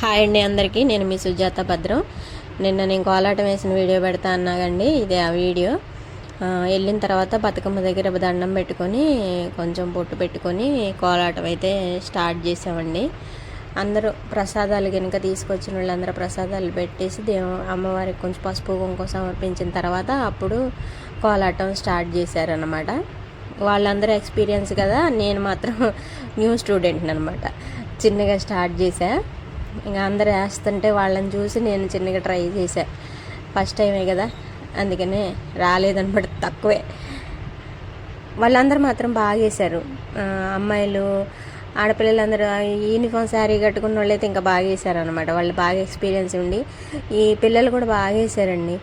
Hi అండి అందరికీ. నేను మీ సుజాత భద్రం. నిన్న నేను కోలాటం వేసిన వీడియో పెడతా అన్నాగండి. ఇదే ఆ వీడియో. వెళ్ళిన తర్వాత బతుకమ్మ దగ్గర దండం పెట్టుకొని కొంచెం పొట్టు పెట్టుకొని కోలాటం అయితే స్టార్ట్ చేసామండి. అందరూ ప్రసాదాలు కనుక తీసుకొచ్చిన వాళ్ళందరూ ప్రసాదాలు పెట్టేసి దేవ అమ్మవారికి కొంచెం పసుపు కుంకుమ సమర్పించిన తర్వాత అప్పుడు కోలాటం స్టార్ట్ చేశారనమాట వాళ్ళందరూ ఎక్స్పీరియన్స్ కదా. నేను మాత్రం న్యూ స్టూడెంట్ అనమాట చిన్నగా స్టార్ట్ చేశా. ఇంకా అందరు వేస్తుంటే వాళ్ళని చూసి నేను చిన్నగా ట్రై చేశా. ఫస్ట్ టైమే కదా అందుకనే రాలేదనమాట తక్కువే. వాళ్ళందరూ మాత్రం బాగా వేశారు. అమ్మాయిలు ఆడపిల్లలందరూ యూనిఫామ్ శారీ కట్టుకున్న వాళ్ళు అయితే ఇంకా బాగా వేశారు అనమాట వాళ్ళు బాగా ఎక్స్పీరియన్స్ ఉండి ఈ పిల్లలు కూడా బాగా వేశారండి.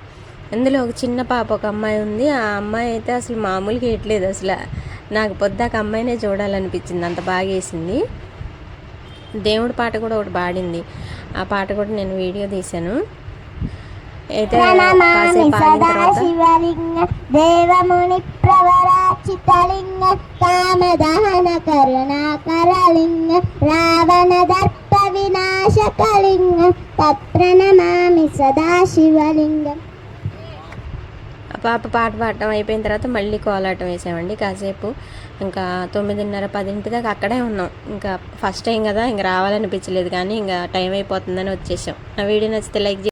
అందులో ఒక చిన్న పాప ఒక అమ్మాయి ఉంది. ఆ అమ్మాయి అయితే అసలు మామూలుగా వేయట్లేదు. అసలు నాకు పొద్దాక అమ్మాయినే చూడాలనిపించింది. అంత బాగా వేసింది. దేవుడి పాట కూడా ఒకటి పాడింది. ఆ పాట కూడా నేను వీడియో తీశాను. అయితే దేవముని ప్రవరాచితలింగ కామదహన కరుణాకరలింగ రావణ దర్ప వినాశకలింగ తత్ప్రణమామి సదా శివలింగం. ఆ పాప పాట పాడటం అయిపోయిన తర్వాత మళ్ళీ కోలాటం వేసామండి కాసేపు. ఇంకా తొమ్మిదిన్నర పదింటి దాకా అక్కడే ఉన్నాం. ఇంకా ఫస్ట్ టైం కదా ఇంకా రావాలనిపించలేదు కానీ ఇంకా టైం అయిపోతుందని వచ్చేసాం. నా వీడియో నచ్చితే లైక్